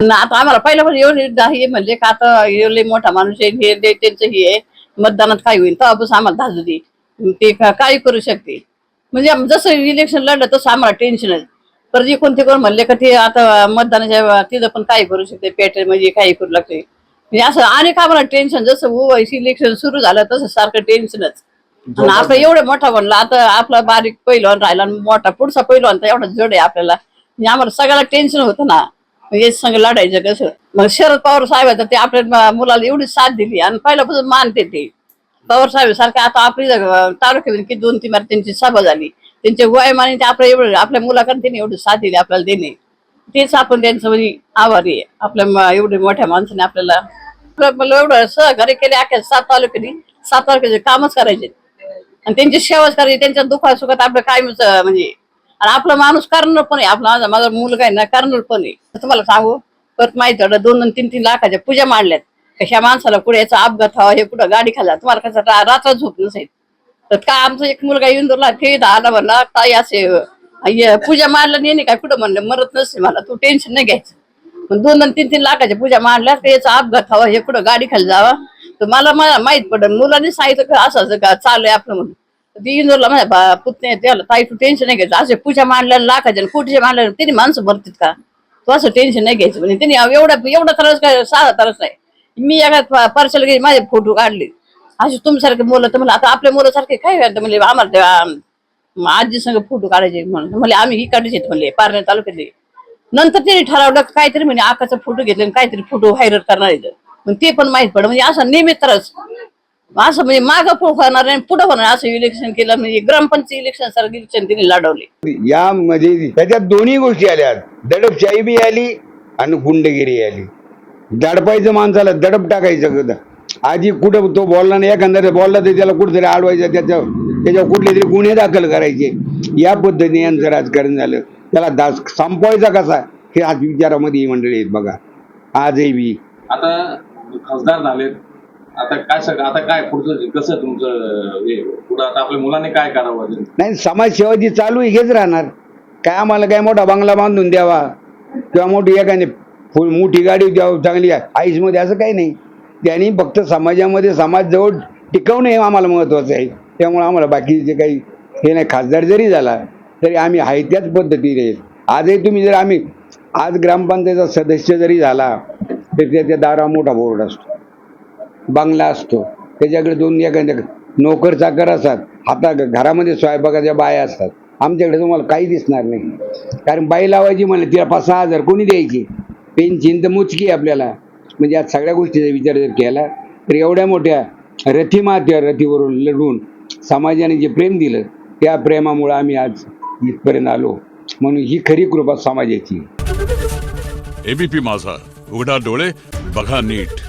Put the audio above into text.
न आता आम्हाला पहिलं पण एवढे हे म्हणले का आता एवढे मोठा माणूस आहे हे त्यांचं हे आहे मतदानात काय होईल तेव्हापासून आम्हाला धाजू दे. ते का- काही करू शकते? म्हणजे आम- जसं इलेक्शन लढलं तसं आम्हाला टेन्शनच पर जे कोणते कोण म्हणले का ते आता मतदानाच्या तिथं पण काही करू शकते पेटे म्हणजे काही करू लागते. म्हणजे असं अनेक आम्हाला टेन्शन जसं इलेक्शन सुरू झालं तसं सारखं टेन्शनच आणि आपलं एवढं मोठा म्हणलं आता आपला बारीक पहिलवान राहिला आणि मोठा पुढचा पहिलवान तर एवढा जड आहे आपल्याला. म्हणजे आम्हाला सगळ्याला टेन्शन होतं ना. हे संग लढायचं कसं? मग शरद पवार साहेब तर ते आपल्या मुलाला एवढी साथ दिली आणि पहिल्यापासून मानते ते. पवार साहेब सारखे आता आपली तालुक्यात किती दोन तीन वेळा त्यांची सभा झाली. त्यांचे वय माने ते आपल्या एवढं आपल्या मुलाकडे त्यांनी एवढी साथ दिली आपल्याला देणे. तेच आपण त्यांचं म्हणजे आभारी आहे. आपल्या एवढ्या मोठ्या माणसाने आपल्याला एवढं सहकार्य केले अख्या सात तालुक्याने सात तालुक्याचे कामच करायचे. आणि त्यांची सेवाच करायची त्यांच्या दुखा सुखात आपलं कायमच म्हणजे आणि आपला माणूस करणार पण आहे. आपला माझा माझा मुलगा आहे ना करणार पण आहे. तुम्हाला सांगू परत माहिती आहे, दोन दोन तीन तीन लाखाच्या पूजा मांडल्यात. कशा माणसाला कुठे याचा अपघात व्हावा हे कुठं गाडी खाल्ला तुम्हाला कसं रा- रात्र झोप नसेल. तर काय आमचा एक मुलगा येऊन धरला ते आला म्हणला काय असे पूजा मारल्या नाही काय कुठं म्हणलं? मरत नसते मला तू टेन्शन नाही घ्यायचं. पण दोन दोन तीन तीन लाखाच्या पूजा मांडल्या तर याचा अपघात व्हावा हे कुठं गाडी खाली जावा? तर मला मला माहीत पडलं मुलांनी सांगितलं का असं असं का चाललंय आपलं म्हणून. इंदोरला माझ्या बा- त्याला ताई तू टेन्शन नाही घ्यायचं. असे पूजा मांडल्या लाखाच्या आणि कोटीच्या मांडल्या त्यांनी माणसं भरतात का? तू असं टेन्शन नाही घ्यायचं म्हणजे त्यांनी एवढा एवढा त्रास काय साधा त्रास नाही. मी एका पार्सल गेली माझे फोटो काढले. असे तुमच्यासारखे मुलं तर मला आता आपल्या मुलासारखे काय व्हायचं म्हणजे आम्हाला ते, आम, आजी संग फोटो काढायचे म्हणून. म्हणले आम्ही इकडचे म्हणले पारण्या तालुक्यातले नंतर त्यांनी ठरवलं काहीतरी म्हणजे आकाचा फोटो घेतले काहीतरी फोटो व्हायरल करणार आहेत. मग ते पण माहीत पडलं. म्हणजे असं नियमित त्रास. असं म्हणजे मागं पुढं होणार नाही पुढं होणार असं इलेक्शन केलं म्हणजे ग्रामपंचायत इलेक्शन सारखं इलेक्शन त्यांनी लढवले. यामध्ये त्याच्यात दोन्ही गोष्टी आल्या. दडपशाही बी आली आणि गुंडगिरी आली. दडपायचं माणसाला दडप टाकायचं आधी कुठं तो बोलला नाही एखाद्या बोलला तर त्याला कुठेतरी अडवायचं त्याच्या त्याच्यावर कुठले तरी गुन्हे दाखल करायचे. या पद्धतीने यांचं राजकारण झालं. त्याला दास संपवायचा कसा? हे आज विचारामध्ये ही मंडळी आहेत बघा. आजही बी. आता खासदार झालेत. आता काय सगळं आता काय पुढचं कसं तुमचं हे पुढं आता आपल्या मुलांनी काय करावं अजून? नाही समाजसेवा जी चालू आहे हेच राहणार. काय आम्हाला काय मोठा बंगला बांधून द्यावा? किंवा मोठी एखादी फुल मोठी गाडी द्यावं चांगली आईसमध्ये असं काही नाही. त्यांनी फक्त समाजामध्ये समाज जवळ टिकवणं हे आम्हाला महत्वाचं आहे. त्यामुळे आम्हाला बाकीचे काही हे नाही खासदार जरी झाला तरी आम्ही आहे त्याच पद्धतीने. आजही तुम्ही जर आम्ही आज ग्रामपंचायतचा सदस्य जरी झाला तर त्याच्या दारा मोठा बोर्ड असतो. बंगला असतो. त्याच्याकडे दोन एखाद्या नोकर चाकर असतात. आता घरामध्ये स्वयंपाकाच्या बाया असतात. आमच्याकडे तुम्हाला काही दिसणार नाही. कारण बाई लावायची म्हणलं तिला पाच सहा हजार कोणी द्यायची? पेन्शन तर मोजकी आहे आपल्याला. म्हणजे आज सगळ्या गोष्टीचा विचार जर केला तर एवढ्या मोठ्या रथीमात्या रथीवरून लढून. समाजाने जे प्रेम दिलं त्या प्रेमामुळं आम्ही आज इथपर्यंत आलो. म्हणून ही खरी कृपा समाजाची एबीपी माझा. उघडा डोळे बघा नीट.